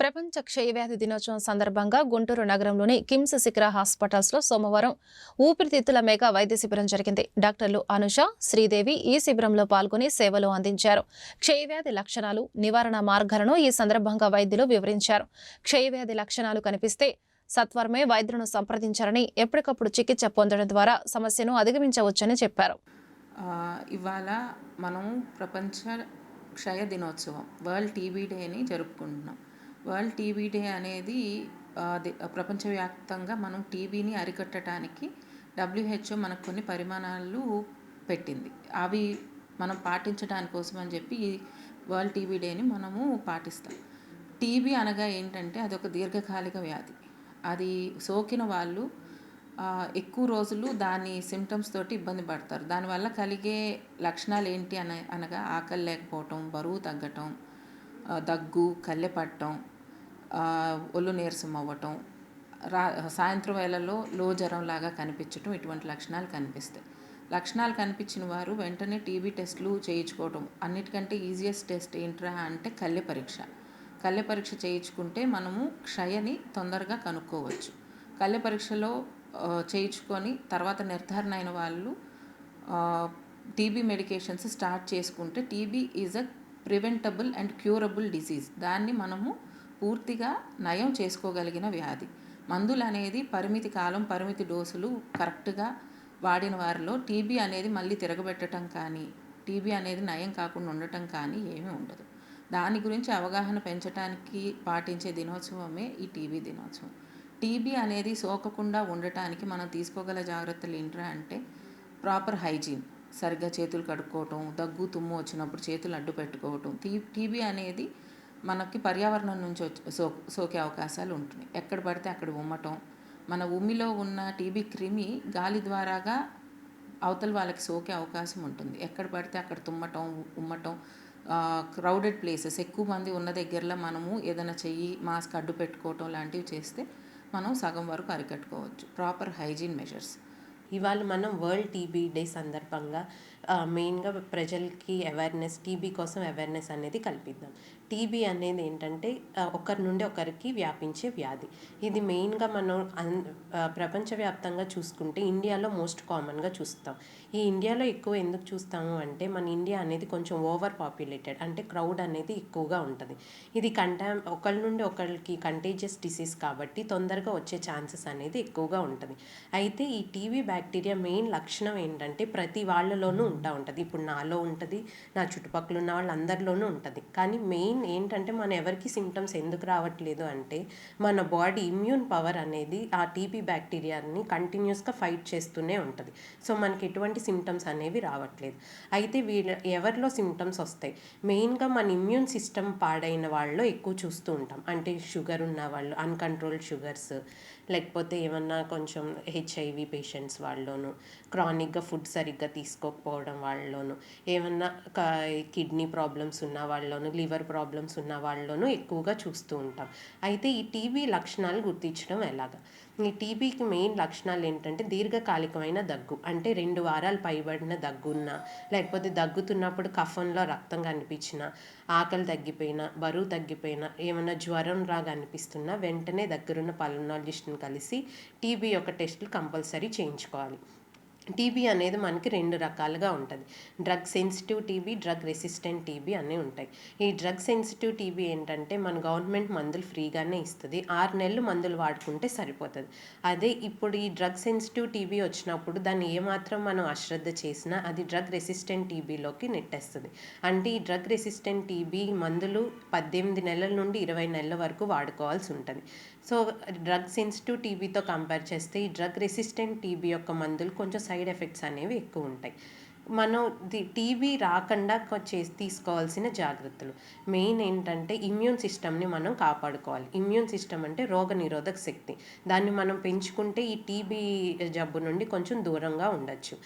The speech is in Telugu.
ప్రపంచ క్షయవ్యాధి దినోత్సవం సందర్భంగా గుంటూరు నగరంలోని కిమ్స్ శిఖర హాస్పిటల్స్లో సోమవారం ఊపిరితిత్తుల మేఘ వైద్య శిబిరం జరిగింది. డాక్టర్లు అనుష శ్రీదేవి ఈ శిబిరంలో పాల్గొని సేవలు అందించారు. క్షయవ్యాధి లక్షణాలు నివారణ మార్గాలను ఈ సందర్భంగా వైద్యులు వివరించారు. క్షయవ్యాధి లక్షణాలు కనిపిస్తే సత్వరమే వైద్యులను సంప్రదించారని ఎప్పటికప్పుడు చికిత్స పొందడం ద్వారా సమస్యను అధిగమించవచ్చని చెప్పారు. ఇవాళ మనం ప్రపంచ క్షయ దినోత్సవం వరల్డ్ టీబీ డేని జరుపుకుంటున్నాం. వరల్డ్ టీబీ డే అనేది ప్రపంచవ్యాప్తంగా మనం టీబీని అరికట్టడానికి డబ్ల్యూహెచ్ఓ మనకు కొన్ని పరిమాణాలు పెట్టింది. అవి మనం పాటించడానికి కోసం అని చెప్పి ఈ వరల్డ్ టీబీ డేని మనము పాటిస్తాం. టీబీ అనగా ఏంటంటే అది ఒక దీర్ఘకాలిక వ్యాధి. అది సోకిన వాళ్ళు ఎక్కువ రోజులు దాని సిమ్టమ్స్ తోటి ఇబ్బంది పడతారు. దానివల్ల కలిగే లక్షణాలు ఏంటి అన అనగా ఆకలి లేకపోవటం బరువు తగ్గటం దగ్గు కళ్ళె పట్టడం ఒళ్ళు నీరసం అవ్వటం రా సాయంత్రం వేళల్లో లో జ్వరం లాగా కనిపించటం ఇటువంటి లక్షణాలు కనిపిస్తాయి. లక్షణాలు కనిపించిన వారు వెంటనే టీబీ టెస్టులు చేయించుకోవటం. అన్నిటికంటే ఈజియెస్ట్ టెస్ట్ ఏంట్రా అంటే కళ్ళె పరీక్ష. కళ్ళె పరీక్ష చేయించుకుంటే మనము క్షయని తొందరగా కనుక్కోవచ్చు. కళ్ళె పరీక్షలో చేయించుకొని తర్వాత నిర్ధారణ అయిన వాళ్ళు టీబీ మెడికేషన్స్ స్టార్ట్ చేసుకుంటే TB is a preventable and curable disease దాన్ని మనము పూర్తిగా నయం చేసుకోగలిగిన వ్యాధి. మందులు అనేది పరిమితి కాలం పరిమితి డోసులు కరెక్ట్గా వాడిన వారిలో టీబీ అనేది మళ్ళీ తిరగబెట్టడం కానీ టీబీ అనేది నయం కాకుండా ఉండటం కానీ ఏమీ ఉండదు. దాని గురించి అవగాహన పెంచడానికి పాటించే దినోత్సవమే ఈ టీబీ దినోత్సవం. టీబీ అనేది సోకకుండా ఉండటానికి మనం తీసుకోగల జాగ్రత్తలు ఏంట్రా అంటే ప్రాపర్ హైజీన్ సరిగ్గా చేతులు కడుక్కోవటం దగ్గు తుమ్ము వచ్చినప్పుడు చేతులు అడ్డు పెట్టుకోవటం టీ టీబీ అనేది మనకి పర్యావరణం నుంచి సో సోకే అవకాశాలు ఉంటున్నాయి. ఎక్కడ పడితే అక్కడ ఉమ్మటం. మన ఉమ్మిలో ఉన్న టీబీ క్రిమి గాలి ద్వారాగా అవతల వాళ్ళకి సోకే అవకాశం ఉంటుంది. ఎక్కడ పడితే అక్కడ తుమ్మటం ఉమ్మటం క్రౌడెడ్ ప్లేసెస్ ఎక్కువ మంది ఉన్న దగ్గరలో మనము ఏదైనా చెయ్యి మాస్క్ అడ్డు పెట్టుకోవటం లాంటివి చేస్తే మనం సగం వరకు అరికట్టుకోవచ్చు. ప్రాపర్ హైజీన్ మెజర్స్ ఇవాళ మనం వరల్డ్ టీబీ డే సందర్భంగా మెయిన్గా ప్రజలకి అవేర్నెస్ టీబీ కోసం అవేర్నెస్ అనేది కల్పిద్దాం. టీబీ అనేది ఏంటంటే ఒకరి నుండి ఒకరికి వ్యాపించే వ్యాధి. ఇది మెయిన్గా మనం అన్ ప్రపంచవ్యాప్తంగా చూసుకుంటే ఇండియాలో మోస్ట్ కామన్గా చూస్తాం. ఈ ఇండియాలో ఎక్కువ ఎందుకు చూస్తాము అంటే మన ఇండియా అనేది కొంచెం ఓవర్ పాపులేటెడ్ అంటే క్రౌడ్ అనేది ఎక్కువగా ఉంటుంది. ఇది కంటా ఒకరి నుండి ఒకరికి కంటేజియస్ డిసీజ్ కాబట్టి తొందరగా వచ్చే ఛాన్సెస్ అనేది ఎక్కువగా ఉంటుంది. అయితే ఈ టీబీ బ్యాక్టీరియా మెయిన్ లక్షణం ఏంటంటే ప్రతి వాళ్ళలోనూ ఉంటా ఉంటుంది. ఇప్పుడు నాలో ఉంటుంది నా చుట్టుపక్కల ఉన్న వాళ్ళందరిలోనూ ఉంటుంది. కానీ మెయిన్ ఏంటంటే మన ఎవరికి సిమ్టమ్స్ ఎందుకు రావట్లేదు అంటే మన బాడీ ఇమ్యూన్ పవర్ అనేది ఆ టీబీ బ్యాక్టీరియాని కంటిన్యూస్గా ఫైట్ చేస్తూనే ఉంటుంది. సో మనకి ఎటువంటి సిమ్టమ్స్ అనేవి రావట్లేదు. అయితే వీళ్ళ ఎవరిలో సిమ్టమ్స్ వస్తాయి? మెయిన్గా మన ఇమ్యూన్ సిస్టమ్ పాడైన వాళ్ళు ఎక్కువ చూస్తూ ఉంటాం. అంటే షుగర్ ఉన్న వాళ్ళు అన్కంట్రోల్డ్ షుగర్స్ లేకపోతే ఏమన్నా కొంచెం హెచ్ఐవి పేషెంట్స్ వాళ్ళలోనూ క్రానిక్గా ఫుడ్ సరిగ్గా తీసుకోకపోవడం వాళ్ళలోనూ ఏమన్నా కిడ్నీ ప్రాబ్లమ్స్ ఉన్న వాళ్ళలోనూ లివర్ ప్రాబ్లమ్స్ ఉన్న వాళ్ళలోనూ ఎక్కువగా చూస్తూ ఉంటాం. అయితే ఈ టీబీ లక్షణాలు గుర్తించడం ఎలాగా? ఈ టీబీకి మెయిన్ లక్షణాలు ఏంటంటే దీర్ఘకాలికమైన దగ్గు. అంటే రెండు వారాలు పైబడిన దగ్గున్నా లేకపోతే దగ్గుతున్నప్పుడు కఫంలో రక్తం కనిపించిన ఆకలి తగ్గిపోయినా బరువు తగ్గిపోయినా ఏమైనా జ్వరం రాగా అనిపిస్తున్నా వెంటనే దగ్గరున్న పల్మనాలజిస్ట్ని కలిసి టీబీ యొక్క టెస్టులు కంపల్సరీ చేయించుకోవాలి. టీబీ అనేది మనకి రెండు రకాలుగా ఉంటుంది. Drug sensitive TB drug resistant TB అన్నీ ఉంటాయి. ఈ డ్రగ్ సెన్సిటివ్ టీబీ ఏంటంటే మన గవర్నమెంట్ మందులు ఫ్రీగానే ఇస్తుంది. ఆరు నెలలు మందులు వాడుకుంటే సరిపోతుంది. అదే ఇప్పుడు ఈ డ్రగ్ సెన్సిటివ్ టీబీ వచ్చినప్పుడు దాన్ని ఏమాత్రం మనం అశ్రద్ధ చేసినా అది డ్రగ్ రెసిస్టెంట్ టీబీలోకి నెట్టేస్తుంది. అంటే ఈ డ్రగ్ రెసిస్టెంట్ టీబీ మందులు పద్దెనిమిది నెలల నుండి ఇరవై నెలల వరకు వాడుకోవాల్సి ఉంటుంది. సో డ్రగ్ సెన్సిటివ్ టీబీతో కంపేర్ చేస్తే ఈ డ్రగ్ రెసిస్టెంట్ టీబీ యొక్క మందులు కొంచెం సైడ్ ఎఫెక్ట్స్ అనేవి ఎక్కువ ఉంటాయి. మనం ది టీబీ రాకుండా చేసి తీసుకోవాల్సిన జాగ్రత్తలు. మెయిన్ ఏంటంటే ఇమ్యూన్ సిస్టమ్ని మనం కాపాడుకోవాలి. ఇమ్యూన్ సిస్టమ్ అంటే రోగ నిరోధక శక్తి. దాన్ని మనం పెంచుకుంటే ఈ టీబీ జబ్బు నుండి కొంచెం దూరంగా ఉండొచ్చు.